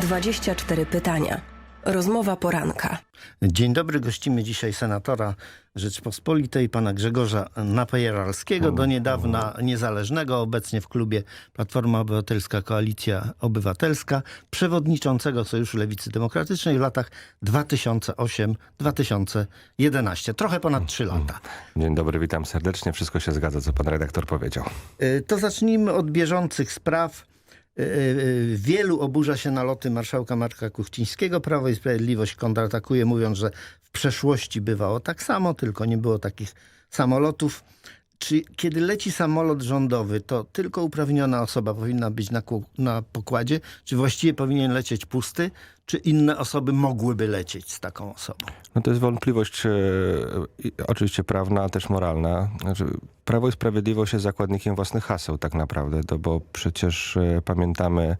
24 pytania. Rozmowa poranka. Dzień dobry, gościmy dzisiaj senatora Rzeczpospolitej, pana Grzegorza Napajeralskiego, do niedawna niezależnego, obecnie w klubie Platforma Obywatelska Koalicja Obywatelska, przewodniczącego Sojuszu Lewicy Demokratycznej w latach 2008-2011. Trochę ponad trzy lata. Dzień dobry, witam serdecznie. Wszystko się zgadza, co pan redaktor powiedział. Y, To zacznijmy od bieżących spraw. Y, y, Wielu oburza się na loty marszałka Marka Kuchcińskiego. Prawo i Sprawiedliwość kontratakuje, mówiąc, że w przeszłości bywało tak samo, tylko nie było takich samolotów. Czy kiedy leci samolot rządowy, to tylko uprawniona osoba powinna być na, na pokładzie? Czy właściwie powinien lecieć pusty? Czy inne osoby mogłyby lecieć z taką osobą? No to jest wątpliwość e, oczywiście prawna, a też moralna. Znaczy, Prawo i Sprawiedliwość jest zakładnikiem własnych haseł tak naprawdę, to bo przecież e, pamiętamy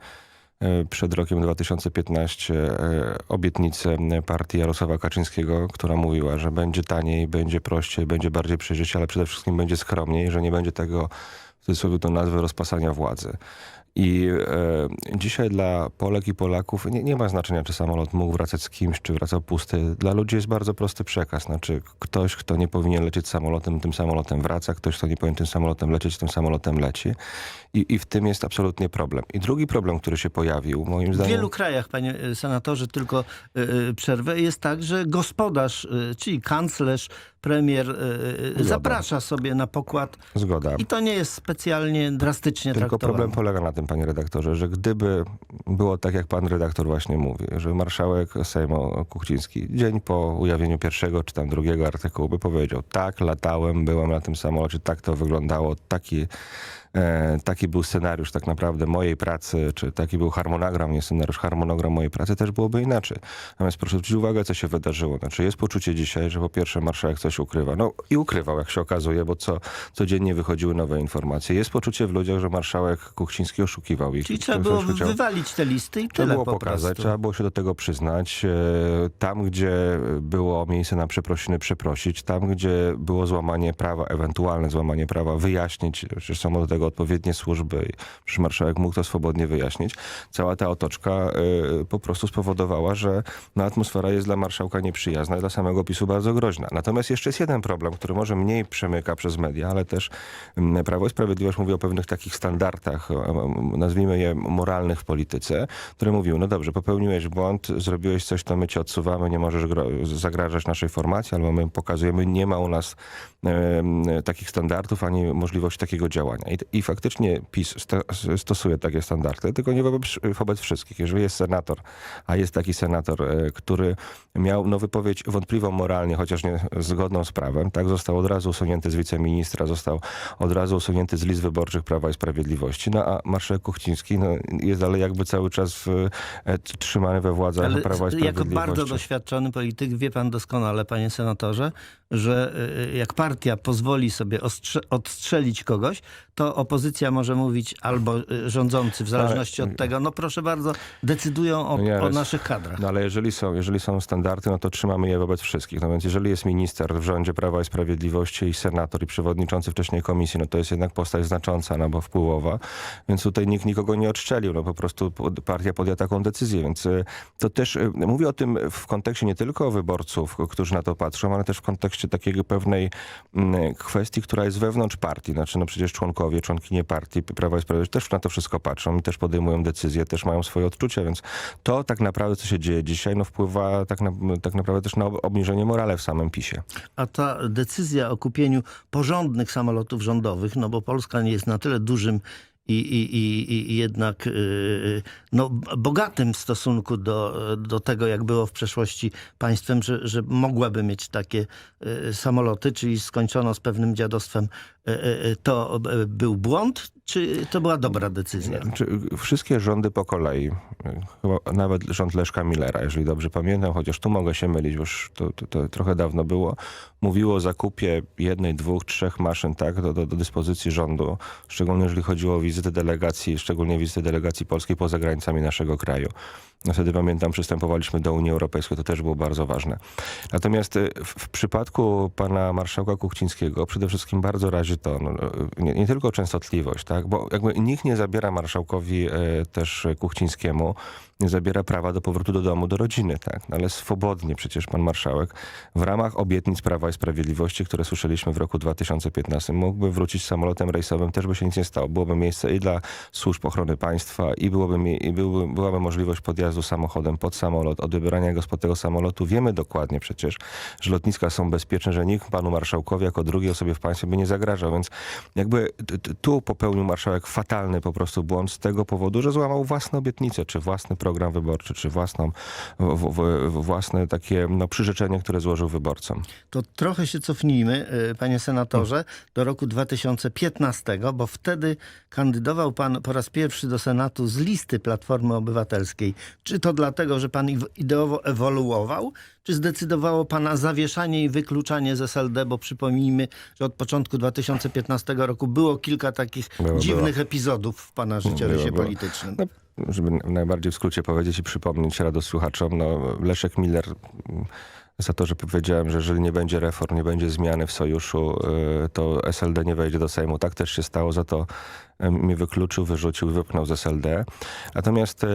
przed rokiem 2015 e, obietnicę partii Jarosława Kaczyńskiego, która mówiła, że będzie taniej, będzie prościej, będzie bardziej przejrzyście, ale przede wszystkim będzie skromniej, że nie będzie tego, w cudzysłowie to nazwę, rozpasania władzy. I e, dzisiaj dla Polek i Polaków nie, nie ma znaczenia, czy samolot mógł wracać z kimś, czy wracał pusty. Dla ludzi jest bardzo prosty przekaz. Znaczy, ktoś, kto nie powinien lecieć samolotem, tym samolotem wraca. Ktoś, kto nie powinien tym samolotem lecieć, tym samolotem leci. I, I w tym jest absolutnie problem. I drugi problem, który się pojawił, moim W zdaniem... wielu krajach, panie y, senatorze, tylko y, y, przerwę, jest tak, że gospodarz, czyli kanclerz, premier zaprasza sobie na pokład Zgoda. i to nie jest specjalnie drastycznie Tylko traktowane. problem polega na tym, panie redaktorze, że gdyby było tak, jak pan redaktor właśnie mówi, że marszałek Sejmu Kuchciński dzień po ujawnieniu pierwszego czy tam drugiego artykułu by powiedział, tak, latałem, byłem na tym samolocie, tak to wyglądało, taki, taki był scenariusz tak naprawdę mojej pracy, czy taki był harmonogram, nie scenariusz, harmonogram mojej pracy, też byłoby inaczej. Natomiast proszę zwrócić uwagę, co się wydarzyło. Znaczy jest poczucie dzisiaj, że po pierwsze marszałek coś ukrywa. No i ukrywał, jak się okazuje, bo co, codziennie wychodziły nowe informacje. Jest poczucie w ludziach, że marszałek Kuchciński oszukiwał ich. Czyli trzeba było chciał- wywalić te listy i Trzeba tyle było po pokazać, prostu. trzeba było się do tego przyznać. E, Tam, gdzie było miejsce na przeprosiny, przeprosić. Tam, gdzie było złamanie prawa, ewentualne złamanie prawa, wyjaśnić. Przecież są do tego odpowiednie służby przecież marszałek mógł to swobodnie wyjaśnić. Cała ta otoczka e, po prostu spowodowała, że no, atmosfera jest dla marszałka nieprzyjazna i dla samego PiSu bardzo groźna. Natomiast jeszcze jest jeden problem, który może mniej przemyka przez media, ale też mm, Prawo i Sprawiedliwość mówi o pewnych takich standardach, o- nazwijmy je moralnych w polityce, które mówiły, no dobrze, popełniłeś błąd, zrobiłeś coś, to my cię odsuwamy, nie możesz zagrażać naszej formacji, albo my pokazujemy, nie ma u nas takich standardów, ani możliwości takiego działania. I, i faktycznie PiS sto, stosuje takie standardy, tylko nie wobec, wobec wszystkich. Jeżeli jest senator, a jest taki senator, e, który miał no, wypowiedź wątpliwą moralnie, chociaż nie zgodną z prawem, tak został od razu usunięty z wiceministra, został od razu usunięty z list wyborczych Prawa i Sprawiedliwości. No a marszałek Kuchciński no, jest dalej jakby cały czas e, trzymany we władzach Ale Prawa i jako Sprawiedliwości. bardzo doświadczony polityk wie pan doskonale, panie senatorze, że y, jak partia pozwoli sobie odstrzelić kogoś, to opozycja może mówić albo y, rządzący, w zależności od tego, no proszę bardzo, decydują o, No nie, o ale- naszych kadrach. No ale jeżeli są, jeżeli są standardy, no to trzymamy je wobec wszystkich. No więc jeżeli jest minister w rządzie Prawa i Sprawiedliwości i senator i przewodniczący wcześniej komisji, no to jest jednak postać znacząca, no bo wpływowa. Więc tutaj nikt nikogo nie odszczelił. No po prostu partia podjęła taką decyzję. Więc y, to też, y, mówię o tym w kontekście nie tylko wyborców, którzy na to patrzą, ale też w kontekście takiej pewnej mm, kwestii, która jest wewnątrz partii. Znaczy no przecież członkowie, członkinie partii Prawa i Sprawiedliwości też na to wszystko patrzą i też podejmują decyzje, też mają swoje odczucia, więc to tak naprawdę, co się dzieje dzisiaj, no wpływa tak, na, tak naprawdę też na ob- obniżenie morale w samym PiSie. A ta decyzja o kupieniu porządnych samolotów rządowych, no bo Polska nie jest na tyle dużym i, i, i, i jednak yy, no, bogatym w stosunku do, do tego, jak było w przeszłości państwem, że, że mogłaby mieć takie yy, samoloty, czyli skończono z pewnym dziadostwem. To był błąd, czy to była dobra decyzja? Wszystkie rządy po kolei, nawet rząd Leszka Millera, jeżeli dobrze pamiętam, chociaż tu mogę się mylić, bo już to, to, to trochę dawno było, mówiło o zakupie jednej, dwóch, trzech maszyn tak, do, do, do dyspozycji rządu, szczególnie jeżeli chodziło o wizyty delegacji, szczególnie wizyty delegacji polskiej poza granicami naszego kraju. No wtedy pamiętam, przystępowaliśmy do Unii Europejskiej, to też było bardzo ważne. Natomiast y, w, w przypadku pana marszałka Kuchcińskiego przede wszystkim bardzo razi to no, nie, nie tylko częstotliwość, tak? bo jakby nikt nie zabiera marszałkowi e, też Kuchcińskiemu, nie zabiera prawa do powrotu do domu, do rodziny, tak? No, ale swobodnie przecież pan marszałek w ramach obietnic Prawa i Sprawiedliwości, które słyszeliśmy w roku 2015, mógłby wrócić samolotem rejsowym, też by się nic nie stało. Byłoby miejsce i dla służb ochrony państwa i, byłoby, i byłby, byłaby możliwość podjazdu samochodem pod samolot, odebrania go spod tego samolotu. Wiemy dokładnie przecież, że lotniska są bezpieczne, że nikt panu marszałkowi jako drugiej osobie w państwie by nie zagrażał, więc jakby tu popełnił marszałek fatalny po prostu błąd z tego powodu, że złamał własne obietnice, czy własny program wyborczy, czy własną, w, w, własne takie no, przyrzeczenie, które złożył wyborcom. To trochę się cofnijmy, y, panie senatorze, do roku 2015, bo wtedy kandydował pan po raz pierwszy do Senatu z listy Platformy Obywatelskiej. Czy to dlatego, że pan ideowo ewoluował, czy zdecydowało pana zawieszanie i wykluczanie z SLD, bo przypomnijmy, że od początku 2015 roku było kilka takich Było, dziwnych epizodów w pana życiorysie Było, było. politycznym. No, żeby najbardziej w skrócie powiedzieć i przypomnieć radosłuchaczom, no, Leszek Miller mm, za to, że powiedziałem, że jeżeli nie będzie reform, nie będzie zmiany w sojuszu, y, to SLD nie wejdzie do Sejmu. Tak też się stało, za to mnie wykluczył, wyrzucił i wypchnął z SLD. Natomiast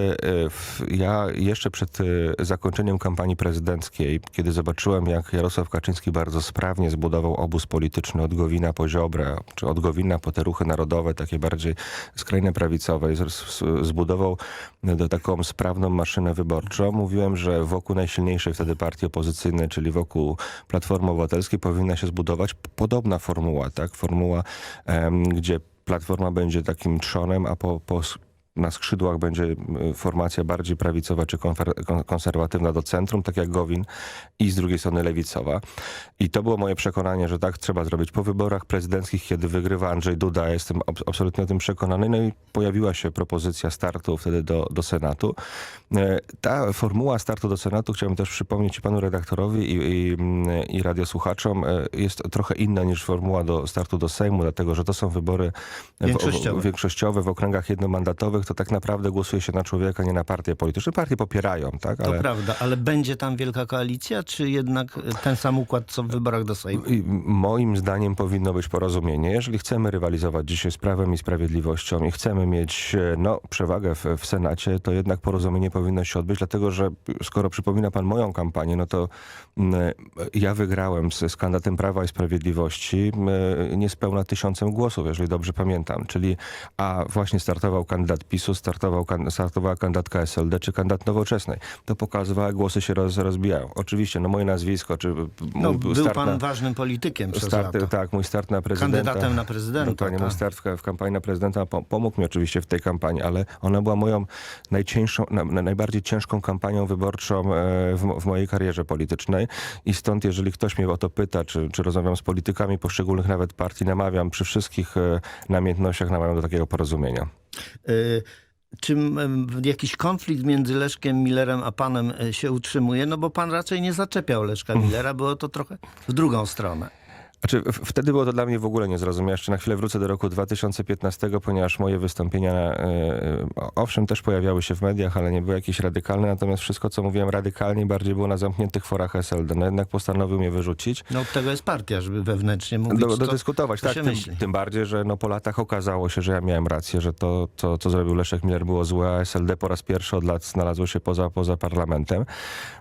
w- ja jeszcze przed y, zakończeniem kampanii prezydenckiej, kiedy zobaczyłem, jak Jarosław Kaczyński bardzo sprawnie zbudował obóz polityczny od Gowina po Ziobrę, czy od Gowina po te ruchy narodowe, takie bardziej skrajne prawicowe, zbudował do taką sprawną maszynę wyborczą. Mówiłem, że wokół najsilniejszej wtedy partii opozycyjnej, czyli wokół Platformy Obywatelskiej powinna się zbudować podobna formuła, tak? Formuła, gdzie Platforma będzie takim trzonem, a po, po na skrzydłach będzie formacja bardziej prawicowa czy konserwatywna do centrum, tak jak Gowin, i z drugiej strony lewicowa. I to było moje przekonanie, że tak trzeba zrobić po wyborach prezydenckich, kiedy wygrywa Andrzej Duda. Jestem ab- absolutnie o tym przekonany. No i pojawiła się propozycja startu wtedy do, do Senatu. E, Ta formuła startu do Senatu, chciałbym też przypomnieć i panu redaktorowi i, i, i radiosłuchaczom, e, jest trochę inna niż formuła do startu do Sejmu, dlatego że to są wybory w- Większościowe. W, większościowe w okręgach jednomandatowych, to tak naprawdę głosuje się na człowieka, nie na partie polityczne. Partie popierają, tak? To prawda, ale będzie tam wielka koalicja, czy jednak ten sam układ, co w wyborach do Sejmu? Moim zdaniem powinno być porozumienie. Jeżeli chcemy rywalizować dzisiaj z Prawem i Sprawiedliwością i chcemy mieć e, no, przewagę w, w Senacie, to jednak porozumienie powinno się odbyć, dlatego że skoro przypomina pan moją kampanię, no to mm, ja wygrałem z, z kandydatem Prawa i Sprawiedliwości niespełna tysiącem głosów, jeżeli dobrze pamiętam. Czyli a właśnie startował kandydat PiSu, startował, startowała kandydatka SLD czy kandydat Nowoczesnej. To pokazywało, jak głosy się roz, rozbijają. Oczywiście, no moje nazwisko, czy No, był pan na- ważnym politykiem przez Start, lata. tak, mój start na prezydenta. Kandydatem na prezydenta, Dokładnie, mój tak. start w, w kampanii na prezydenta po, pomógł mi oczywiście w tej kampanii, ale ona była moją najcięższą, na, na, najbardziej ciężką kampanią wyborczą e, w, w mojej karierze politycznej. I stąd, jeżeli ktoś mnie o to pyta, czy, czy rozmawiam z politykami poszczególnych nawet partii, namawiam przy wszystkich e, namiętnościach, namawiam do takiego porozumienia. Y, Czy jakiś konflikt między Leszkiem Millerem a panem y, się utrzymuje? No bo pan raczej nie zaczepiał Leszka Millera, było to trochę w drugą stronę. Znaczy, wtedy było to dla mnie w ogóle niezrozumiałe. Jeszcze na chwilę wrócę do roku 2015, ponieważ moje wystąpienia, e, e, owszem, też pojawiały się w mediach, ale nie były jakieś radykalne, natomiast wszystko, co mówiłem radykalnie, bardziej było na zamkniętych forach SLD. No jednak postanowił mnie wyrzucić. No od tego jest partia, żeby wewnętrznie mówić, Do, co, dodyskutować, co tak. Tym, tym bardziej, że no, po latach okazało się, że ja miałem rację, że to, to, co zrobił Leszek Miller było złe, a SLD po raz pierwszy od lat znalazło się poza, poza parlamentem.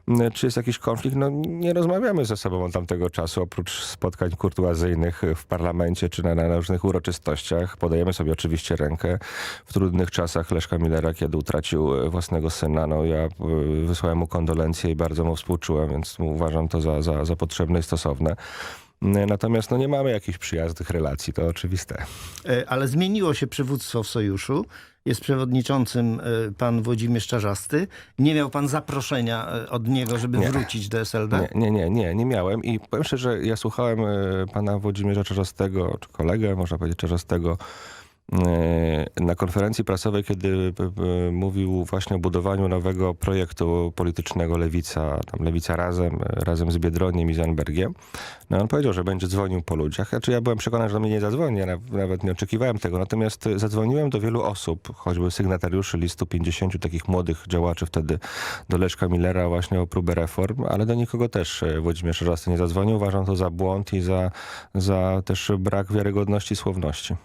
Mm, Czy jest jakiś konflikt? No nie rozmawiamy ze sobą od tamtego czasu, oprócz spotkań kurtuazyjnych w parlamencie czy na, na różnych uroczystościach. Podajemy sobie oczywiście rękę. W trudnych czasach Leszka Millera, kiedy utracił własnego syna, no ja e, wysłałem mu kondolencje i bardzo mu współczułem, więc uważam to za, za, za potrzebne i stosowne. Natomiast no, nie mamy jakichś przyjaznych relacji, to oczywiste. E, Ale zmieniło się przywództwo w sojuszu. Jest przewodniczącym e, pan Włodzimierz Czarzasty. Nie miał pan zaproszenia e, od niego, żeby Nie. wrócić do SLD? Nie, nie, nie, nie, nie miałem i powiem szczerze, ja słuchałem pana Włodzimierza Czarzastego, czy kolegę, można powiedzieć Czarzastego, na konferencji prasowej, kiedy p- p- mówił właśnie o budowaniu nowego projektu politycznego Lewica, tam Lewica razem, e, razem z Biedroniem i Zanbergiem, no on powiedział, że będzie dzwonił po ludziach. Znaczy ja byłem przekonany, że do mnie nie zadzwoni, ja na- nawet nie oczekiwałem tego. Natomiast e, zadzwoniłem do wielu osób, choćby sygnatariuszy listu 50 takich młodych działaczy wtedy do Leszka Millera właśnie o próbę reform, ale do nikogo też e, Włodzimierz Żasty nie zadzwonił. Uważam to za błąd i za, za też brak wiarygodności słowności.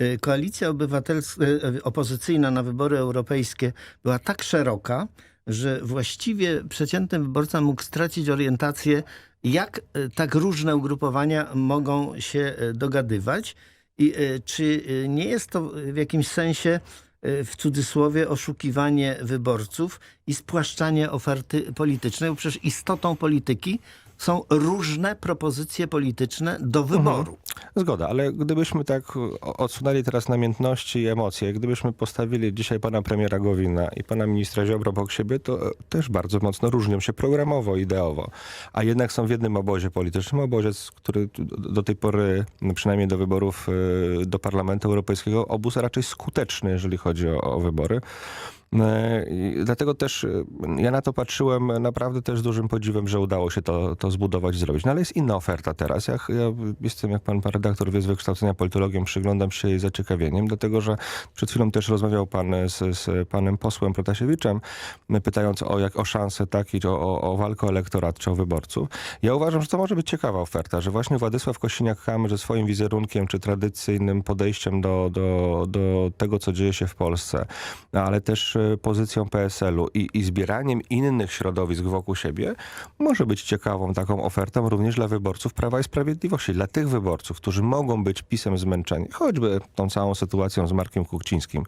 Y, Koalicja obywatelska, y, opozycyjna na wybory europejskie była tak szeroka, że właściwie przeciętny wyborca mógł stracić orientację, jak y, tak różne ugrupowania mogą się y, dogadywać. I y, czy y, nie jest to w jakimś sensie y, w cudzysłowie oszukiwanie wyborców i spłaszczanie oferty politycznej, bo przecież istotą polityki są różne propozycje polityczne do wyboru. Zgoda, ale gdybyśmy tak o- odsunęli teraz namiętności i emocje, gdybyśmy postawili dzisiaj pana premiera Gowina i pana ministra Ziobro obok siebie, to e, też bardzo mocno różnią się programowo, ideowo. A jednak są w jednym obozie politycznym, obozie, który do tej pory, no przynajmniej do wyborów e, do Parlamentu Europejskiego, obóz raczej skuteczny, jeżeli chodzi o, o wybory. E, dlatego też e, ja na to patrzyłem naprawdę też z dużym podziwem, że udało się to, to zbudować, zrobić. No ale jest inna oferta teraz. Ja, ja jestem, jak pan redaktor wie, z wykształcenia politologiem, przyglądam się jej zaciekawieniem, dlatego że przed chwilą też rozmawiał pan z, z panem posłem Protasiewiczem, pytając o, jak, o szansę tak, i o, o, o walkę o elektorat czy o wyborców. Ja uważam, że to może być ciekawa oferta, że właśnie Władysław Kosiniak-Kamysz ze swoim wizerunkiem czy tradycyjnym podejściem do, do, do tego, co dzieje się w Polsce, ale też e, pozycją PSL-u i, i zbieraniem innych środowisk wokół siebie może być ciekawą taką ofertą również dla wyborców Prawa i Sprawiedliwości. Dla tych wyborców, którzy mogą być pisem zmęczeni, choćby tą całą sytuacją z Markiem Kuchcińskim,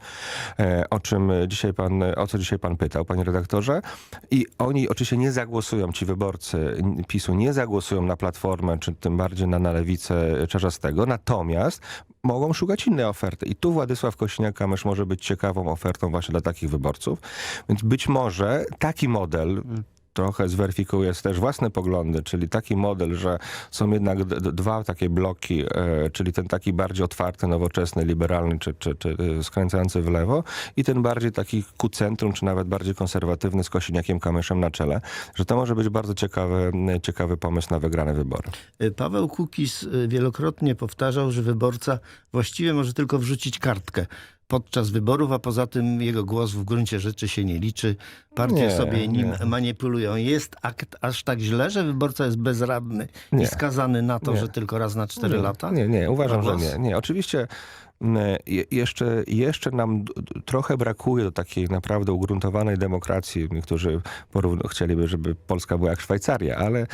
e, o czym dzisiaj pan, o co dzisiaj pan pytał, panie redaktorze. I oni oczywiście nie zagłosują, ci wyborcy PiSu nie zagłosują na Platformę, czy tym bardziej na, na Lewicę Czarzastego, natomiast mogą szukać innej oferty. I tu Władysław Kosiniak-Kamysz może być ciekawą ofertą właśnie dla takich wyborców. Więc być może taki model trochę zweryfikuje też własne poglądy, czyli taki model, że są jednak dwa takie bloki, e, czyli ten taki bardziej otwarty, nowoczesny, liberalny, czy, czy, czy e, skręcający w lewo i ten bardziej taki ku centrum, czy nawet bardziej konserwatywny z Kosiniakiem Kamyszem na czele, że to może być bardzo ciekawy, ciekawy pomysł na wygrane wybory. Y, Paweł Kukiz y, wielokrotnie powtarzał, że wyborca właściwie może tylko wrzucić kartkę podczas wyborów, a poza tym jego głos w gruncie rzeczy się nie liczy. Partie Nie, sobie nim nie. manipulują. Jest akt aż tak źle, że wyborca jest bezradny Nie. i skazany na to, że tylko raz na cztery lata? Nie, nie, uważam, że nie. Nie, oczywiście jeszcze, jeszcze nam trochę brakuje do takiej naprawdę ugruntowanej demokracji. Niektórzy chcieliby, żeby Polska była jak Szwajcaria, ale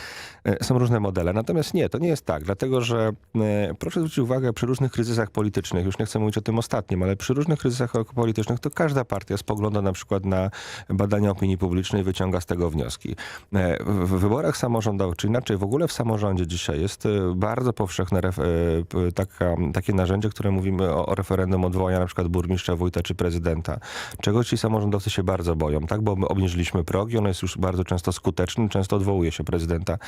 e, są różne modele. Natomiast nie, to nie jest tak, dlatego że e, proszę zwrócić uwagę, przy różnych kryzysach politycznych, już nie chcę mówić o tym ostatnim, ale przy różnych kryzysach politycznych, to każda partia spogląda na przykład na badania opinii publicznej i wyciąga z tego wnioski. E, W wyborach samorządowych, czy inaczej w ogóle w samorządzie dzisiaj jest e, bardzo powszechne e, taka, takie narzędzie, które mówimy o, o referendum odwołania na przykład burmistrza, wójta czy prezydenta. Czego ci samorządowcy się bardzo boją, tak? Bo my obniżyliśmy prog i on jest już bardzo często skuteczny, często odwołuje się prezydenta,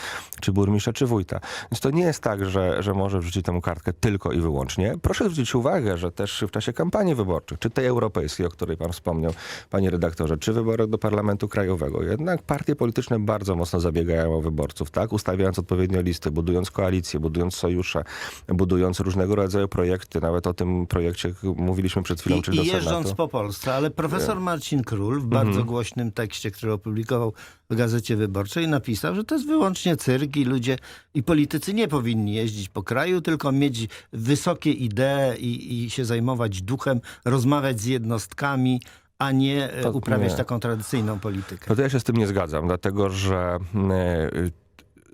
czy burmistrza, czy wójta. Więc to nie jest tak, że, że może wrzucić tę kartkę tylko i wyłącznie. Proszę zwrócić uwagę, że też w czasie kampanii wyborczych, czy tej europejskiej, o której pan wspomniał, panie redaktorze, czy wyborach do Parlamentu Krajowego, jednak partie polityczne bardzo mocno zabiegają o wyborców, tak? Ustawiając odpowiednio listy, budując koalicje, budując sojusze, budując różnego rodzaju projekty. Nawet o tym projekcie mówiliśmy przed chwilą, I, czyli I do jeżdżąc Senatu. po Polsce, ale profesor Marcin Król w bardzo głośnym tekście, który opublikował w Gazecie Wyborczej, napisał, że to jest wyłącznie cyrk i ludzie i politycy nie powinni jeździć po kraju, tylko mieć wysokie idee i, i się zajmować duchem, rozmawiać z jednostkami, a nie e, To uprawiać nie. taką tradycyjną politykę. No to ja się z tym nie zgadzam, dlatego że e,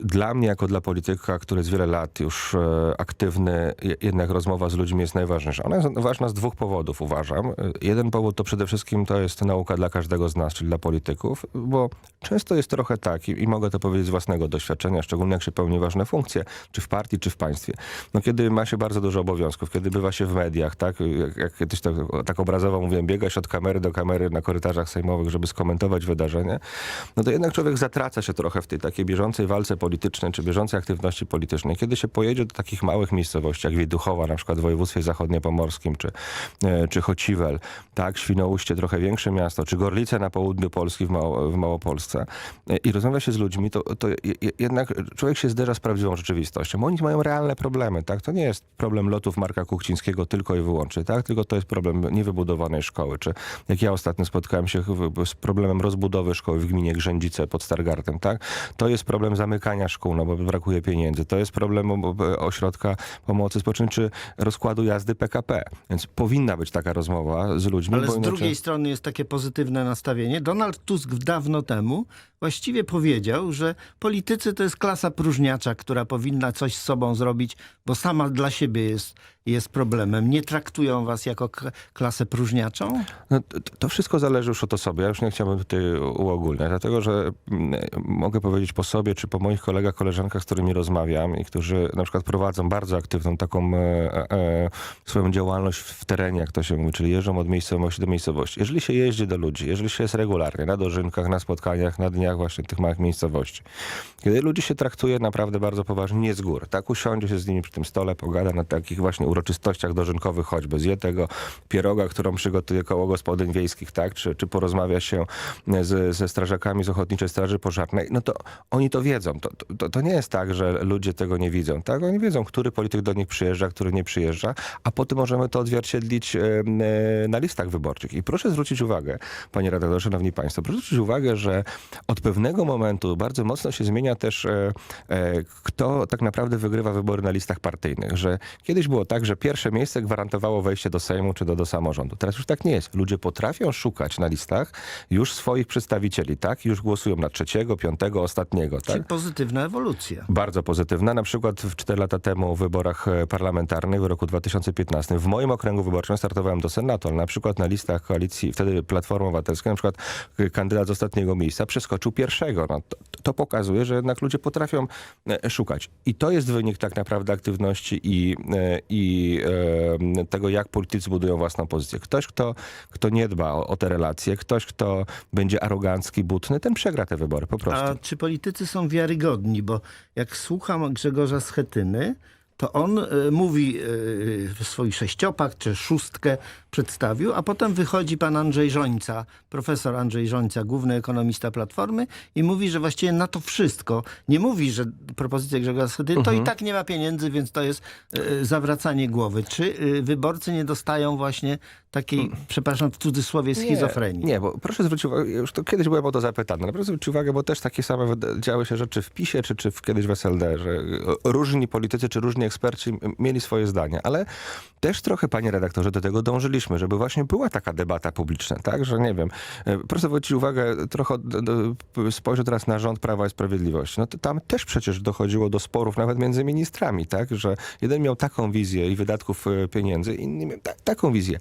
dla mnie, jako dla polityka, który jest wiele lat już e, aktywny, je- jednak rozmowa z ludźmi jest najważniejsza. Ona jest ważna z dwóch powodów, uważam. E, Jeden powód to przede wszystkim to jest nauka dla każdego z nas, czyli dla polityków, bo często jest trochę tak, i, i mogę to powiedzieć z własnego doświadczenia, szczególnie jak się pełni ważne funkcje, czy w partii, czy w państwie. No kiedy ma się bardzo dużo obowiązków, kiedy bywa się w mediach, tak, jak, jak kiedyś tak, tak obrazowo mówiłem, biega się od kamery do kamery na korytarzach sejmowych, żeby skomentować wydarzenie, no to jednak człowiek zatraca się trochę w tej takiej bieżącej walce politycznej, czy bieżącej aktywności politycznej, kiedy się pojedzie do takich małych miejscowości, jak Wieduchowa, na przykład w województwie zachodniopomorskim, czy, e, czy Chociwel, tak, Świnoujście, trochę większe miasto, czy Gorlice na południu Polski w, w Małopolsce e, i rozmawia się z ludźmi, to, to je- je- jednak człowiek się zderza z prawdziwą rzeczywistością. Oni mają realne problemy, tak? To nie jest problem lotów Marka Kuchcińskiego tylko i wyłącznie, tak? Tylko to jest problem niewybudowanej szkoły, czy jak ja ostatnio spotkałem się z problemem rozbudowy szkoły w gminie Grzędzice pod Stargardem, tak? To jest problem zamykania szkół, no bo brakuje pieniędzy. To jest problem ośrodka pomocy społecznej, czy rozkładu jazdy PKP. Więc powinna być taka rozmowa z ludźmi. Ale z inaczej- drugiej strony jest takie pozytywne nastawienie. Donald Tusk dawno temu właściwie powiedział, że politycy to jest klasa próżniacza, która powinna coś z sobą zrobić, bo sama dla siebie jest, jest problemem. Nie traktują was jako klasę próżniaczą? No, to, to wszystko zależy już od osoby. Ja już nie chciałbym tutaj uogólniać, dlatego że mm, mogę powiedzieć po sobie, czy po moich kolegach, koleżankach, z którymi rozmawiam i którzy na przykład prowadzą bardzo aktywną taką e, e, swoją działalność w terenie, jak to się mówi, czyli jeżdżą od miejscowości do miejscowości. Jeżeli się jeździ do ludzi, jeżeli się jest regularnie na dożynkach, na spotkaniach, na dniach właśnie tych małych miejscowości, kiedy ludzi się traktuje naprawdę bardzo poważnie, nie z góry, tak usiądzie się z nimi przy tym stole, pogada na takich właśnie uroczystościach dożynkowych choćby, zje tego pieroga, którą przygotuje koło gospodyń wiejskich, tak, czy, czy porozmawia się z, ze strażakami z Ochotniczej Straży Pożarnej, no to oni to wiedzą. To, to, to nie jest tak, że ludzie tego nie widzą, tak? Oni wiedzą, który polityk do nich przyjeżdża, który nie przyjeżdża, a potem możemy to odzwierciedlić e, na listach wyborczych. I proszę zwrócić uwagę, panie redaktorze, szanowni państwo, proszę zwrócić uwagę, że od pewnego momentu bardzo mocno się zmienia też, e, e, kto tak naprawdę wygrywa wybory na listach partyjnych. Że kiedyś było tak, że pierwsze miejsce gwarantowało wejście do Sejmu czy do, do samorządu. Teraz już tak nie jest. Ludzie potrafią szukać na listach już swoich przedstawicieli, tak? Już głosują na trzeciego, piątego, ostatniego, tak? Czyli pozytywna ewolucja. Bardzo pozytywna. Na przykład w 4 lata temu w wyborach e, parlamentarnych w roku 2015 w moim okręgu wyborczym startowałem do Senatu, ale na przykład na listach koalicji, wtedy Platformy Obywatelskiej, na przykład e, kandydat z ostatniego miejsca przeskoczył pierwszego. No, to, to pokazuje, że jednak ludzie potrafią e, szukać. I to jest wynik tak naprawdę aktywności i, e, tego, jak politycy budują własną pozycję. Ktoś, kto, kto nie dba o, o te relacje, ktoś, kto będzie arogancki, butny, ten przegra te wybory po prostu. A czy politycy są wiarygodni? Bo jak słucham Grzegorza Schetyny, to on y, mówi y, swój sześciopak czy szóstkę przedstawił, a potem wychodzi pan Andrzej Żońca, profesor Andrzej Żońca, główny ekonomista Platformy i mówi, że właściwie na to wszystko, nie mówi, że propozycja Grzegorza Schetyny to i tak nie ma pieniędzy, więc to jest y, zawracanie głowy. Czy wyborcy nie dostają właśnie takiej, przepraszam, w cudzysłowie schizofrenii? Nie, nie, bo proszę zwrócić uwagę, już to kiedyś byłem o to zapytany, ale proszę zwrócić uwagę, bo też takie same działy się rzeczy w PiSie, czy, czy w, kiedyś w SLD, że różni politycy, czy różni eksperci mieli swoje zdania, ale też trochę, panie redaktorze, do tego dążyliśmy, żeby właśnie była taka debata publiczna, tak, że nie wiem, e, proszę zwrócić uwagę, trochę do, do, spojrzę teraz na rząd Prawa i Sprawiedliwości, no to tam też przecież dochodziło do sporów nawet między ministrami, tak, że jeden miał taką wizję i wydatków e, pieniędzy, inny miał ta, taką wizję.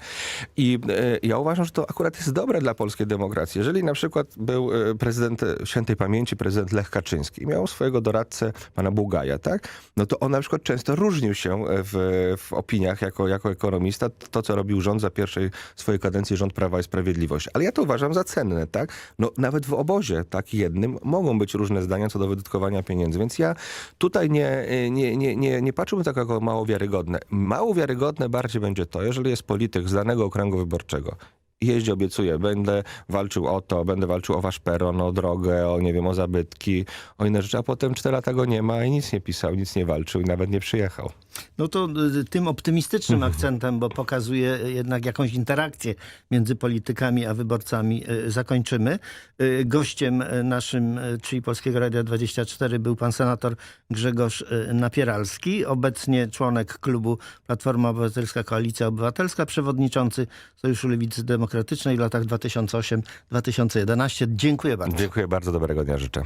I e, ja uważam, że to akurat jest dobre dla polskiej demokracji. Jeżeli na przykład był e, prezydent świętej pamięci, prezydent Lech Kaczyński, miał swojego doradcę pana Bugaja, tak? No to on na przykład często różnił się e, w, w opiniach jako, jako ekonomista, to co robił rząd za pierwszej swojej kadencji, rząd Prawa i Sprawiedliwości. Ale ja to uważam za cenne, tak? No nawet w obozie tak jednym mogą być różne zdania co do wydatkowania pieniędzy, więc ja tutaj nie, nie, nie, nie, nie patrzyłbym tak jako mało wiarygodne. Mało wiarygodne bardziej będzie to, jeżeli jest polityk z danego okręgu wyborczego jeździ, obiecuje, będę walczył o to, będę walczył o wasz peron, o drogę, o nie wiem, o zabytki, o inne rzeczy, a potem cztery lata go nie ma i nic nie pisał, nic nie walczył i nawet nie przyjechał. No to y, tym optymistycznym akcentem, bo pokazuje jednak jakąś interakcję między politykami a wyborcami, y, zakończymy. Y, Gościem naszym, czyli Polskiego Radia 24 był pan senator Grzegorz Napieralski, obecnie członek klubu Platforma Obywatelska Koalicja Obywatelska, przewodniczący Sojuszu Lewicy Demokratycznej w latach 2008-2011. Dziękuję bardzo. Dziękuję bardzo, dobrego dnia życzę.